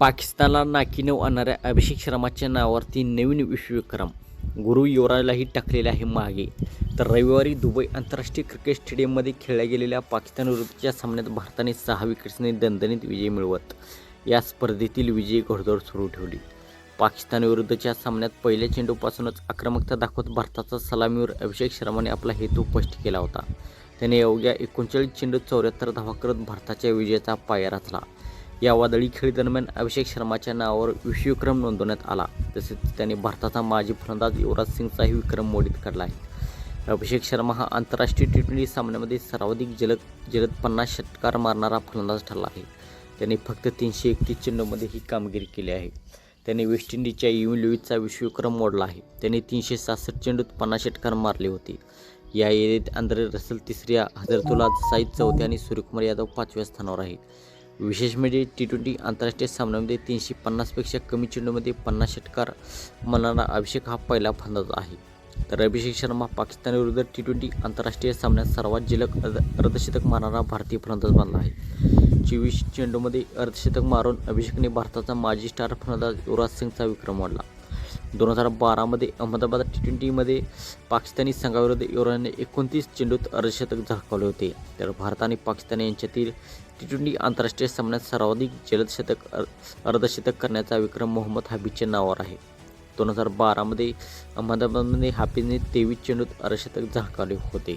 पाकिस्तानला नाकीनव आणणाऱ्या अभिषेक शर्माच्या नावावरती नवीन विश्वविक्रम. गुरु युवराजलाही टाकलेले आहे मागे. तर रविवारी दुबई आंतरराष्ट्रीय क्रिकेट स्टेडियममध्ये खेळल्या गेलेल्या पाकिस्तान विरुद्धच्या सामन्यात भारताने सहा विकेट्सने दणदणीत विजय मिळवत. या स्पर्धेतील विजयी घोडदौड सुरू ठेवली. पाकिस्तानविरुद्धच्या सामन्यात पहिल्या चेंडूपासूनच आक्रमकता दाखवत भारताचा सलामीवर अभिषेक शर्माने आपला हेतू स्पष्ट केला होता. त्याने अवघ्या एकोणचाळीस चेंडूत चौऱ्याहत्तर धावा करत भारताच्या विजयाचा पाया रचला. या वादळी खेळीदरम्यान अभिषेक शर्माच्या नावावर विश्वविक्रम नोंदवण्यात आला. तसेच त्याने भारताचा माजी फलंदाज युवराज सिंगचाही विक्रम मोडीत काढला आहे. अभिषेक शर्मा हा आंतरराष्ट्रीय टी ट्वेंटी सामन्यामध्ये सर्वाधिक जलद जलद पन्नास षटकार मारणारा फलंदाज ठरला आहे. त्याने फक्त तीनशे एकतीस चेंडूमध्ये ही कामगिरी केली आहे. त्याने वेस्ट इंडिजच्या युवी लुईसचा विश्वविक्रम मोडला आहे. त्याने तीनशे सहासष्ट चेंडूत पन्नास षटकार मारले होते. या यादीत आंद्रे रसल तिसऱ्या हजरतुला साईद चौथ्या आणि सूर्यकुमार यादव पाचव्या स्थानावर आहे विशेष म्हणजे टी ट्वेंटी आंतरराष्ट्रीय सामन्यामध्ये तीनशे पन्नासपेक्षा कमी चेंडूमध्ये पन्नास षटकार मारणारा अभिषेक हा पहिला फंदाज आहे. तर अभिषेक शर्मा पाकिस्तानविरुद्ध टी ट्वेंटी आंतरराष्ट्रीय सामन्यात सर्वात जिलक अर्ध अर्धशतक मारणारा भारतीय फलंदाज बनला आहे. चोवीस चेंडूमध्ये अर्धशतक मारून अभिषेकने भारताचा माजी स्टार फलंदाज युवराज सिंगचा विक्रम मोडला. दोन हजार बारामध्ये अहमदाबाद टी ट्वेंटीमध्ये पाकिस्तानी संघाविरुद्ध युवराजने एकोणतीस चेंडूत अर्धशतक झळकावले होते. तर भारत आणि पाकिस्तान यांच्यातील टी ट्वेंटी आंतरराष्ट्रीय सामन्यात सर्वाधिक जलद शतक अर्धशतक करण्याचा विक्रम मोहम्मद हाबीच्या नावावर आहे. दोन हजार बारामध्ये अहमदाबादमध्ये हाफिजने तेवीस चेंडूत अर्धशतक झळकावले होते.